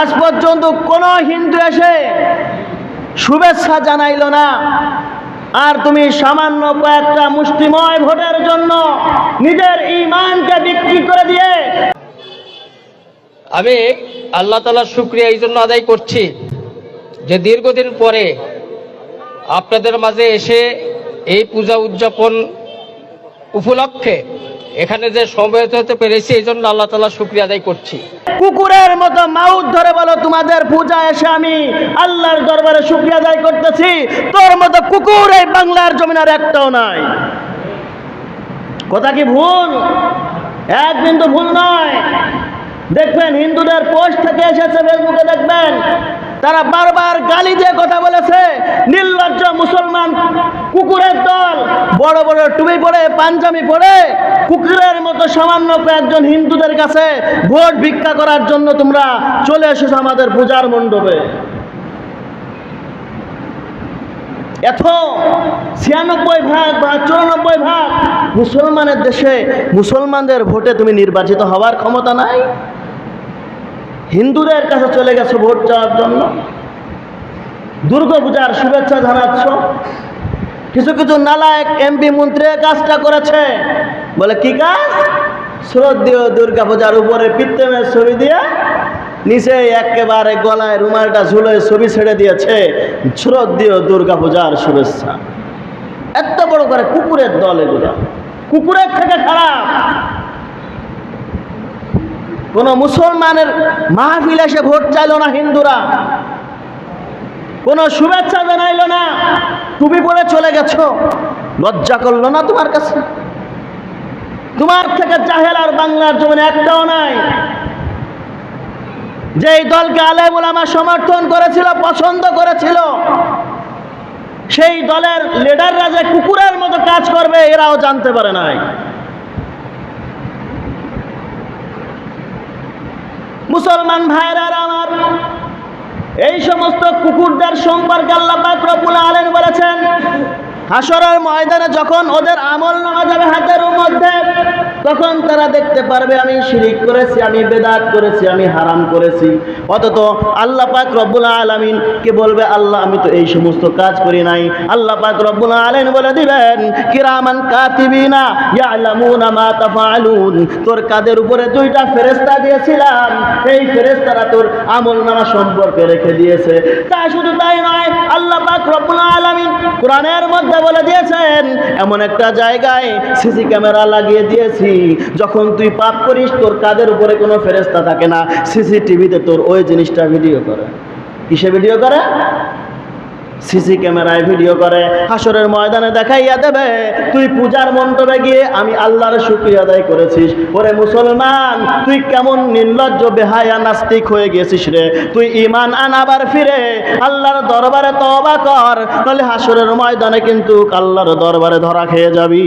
আজ পর্যন্ত কোনো হিন্দু এসে শুভেচ্ছা জানাইল না। আর তুমি সামান্য কয়েকটা মুষ্টিময় ভোটের জন্য নিজের ইমানকে বিক্রি করে দিয়ে আমি আল্লাহ তালার শুক্রিয়া এই জন্য আদায় করছি যে দীর্ঘদিন পরে আপনাদের মাঝে এসে এই পূজা উদযাপন উপলক্ষে এখানে যে সমবেত হতে পেরেছি, এই জন্য আল্লাহ তালা শুক্রিয়া আদায় করছি। কুকুরের মতো মাউথ ধরে বলো, তোমাদের পূজা এসে আমি আল্লাহর দরবারে শুক্রিয়া আদায় করতেছি। তোর মতো কুকুর এই বাংলার জমিনের একটাও নাই। কথা কি ভুল? এক বিন্দু ভুল নয়। দেখবেন হিন্দুদের পোস্ট থেকে এসেছে, ফেসবুকে দেখবেন। তারা বারবার গালি দিয়ে কথা বলেছে। নির্লজ্জ মুসলমান কুকুরের বড় বড় টুপি পরে, পাঞ্জাবি পরে, কুকুরের মতো সামান্য কয়েকজন হিন্দুদের কাছে ভোট ভিক্ষা করার জন্য তোমরা চলে এসেছ আমাদের পূজার মণ্ডপে। এত ছিয়ানব্বই ভাগ বা চুরানব্বই ভাগ মুসলমানের দেশে মুসলমানদের ভোটে তুমি নির্বাচিত হওয়ার ক্ষমতা নাই? হিন্দুদের কাছে চলে গেছো ভোট চাওয়ার জন্য? দুর্গাপূজার শুভেচ্ছা জানাচ্ছ। কিছু কিছু নালায়ক এমপি মন্ত্রী কাজটা করেছে। বলে, কি কাজ? শ্রদ্ধেয় দুর্গাপূজার উপরে পিত্তমের ছবি দিয়ে নিচে একেবারে গলায় রুমালটা ঝুলে ছবি ছেড়ে দিয়েছে। শ্রদ্ধেয় দুর্গাপূজার শুভেচ্ছা। এত বড় করে কুকুরের দল এগুলো। কুকুরের থেকে খারাপ। কোন মুসলমানের মাহফিল এসে ভোট চাইলো না হিন্দুরা। কোনো শুভেচ্ছা জানাইলো না। টুপি পরে চলে গেছো। লজ্জা করল না তোমার কাছে? তোমার থেকে জাহেল আর বাংলার জমিনে একটাও নাই। যেই দলকে আলেমুল আমার সমর্থন করেছিল, পছন্দ করেছিল, সেই দলের লিডাররা যে কুকুরের মতো কাজ করবে, এরাও জানতে পারে নাই। মুসলমান ভাইরা আমার এই সমস্ত কুকুরদের সম্পর্কে আল্লাহ পাক রব্বুল আলামিন হাসরের ময়দানে যখন ওদের আমল নামা যাবে হাতের মধ্যে, তখন তারা দেখতে পারবে, আমি শিরিক করেছি, আমি বেদাত করেছি, আমি হারাম করেছি। অথচ আল্লাহ পাক রব্বুল আলামিন কে বলবে, আল্লাহ, আমি তো এই সমস্ত কাজ করি নাই। আল্লাহ পাক রব্বুল আলামিন বলে দিবেন, কিরামান কাতিবিনা ইয়ালামুনা মা তাফআলুন তোর কাদের উপরে দুইটা ফেরেশতা দিয়েছিলাম, এই ফেরেশতারা তোর আমল নামা সম্পর্কে রেখে দিয়েছে। তা শুধু তাই নয়, আল্লাহ পাক রব্বুল আলামিন কোরআনের মধ্যে বলে দিয়েছেন, এমন একটা জায়গায় সিসি ক্যামেরা লাগিয়ে দিয়েছি। যখন তুই পাপ করিস, তোর কাদের উপরে কোনো ফেরেস্তা থাকে না। সিসিটিভিতে তোর ওই জিনিসটা ভিডিও করে। কিসে ভিডিও করে? সিসি ক্যামেরায় ভিডিও করে হাসরের ময়দানে দেখাইয়া দেবে, তুই পূজার মণ্ডপে গিয়ে আমি আল্লাহর শুক্রিয়া আদায় করেছিস। ওরে মুসলমান, তুই কেমন নির্লজ্জ, বেহায়া, নাস্তিক হয়ে গেছিস রে? তুই ইমান আন আবার ফিরে, আল্লাহর দরবারে তবা কর তাহলে হাসরের ময়দানে কিন্তু আল্লাহর দরবারে ধরা খেয়ে যাবি।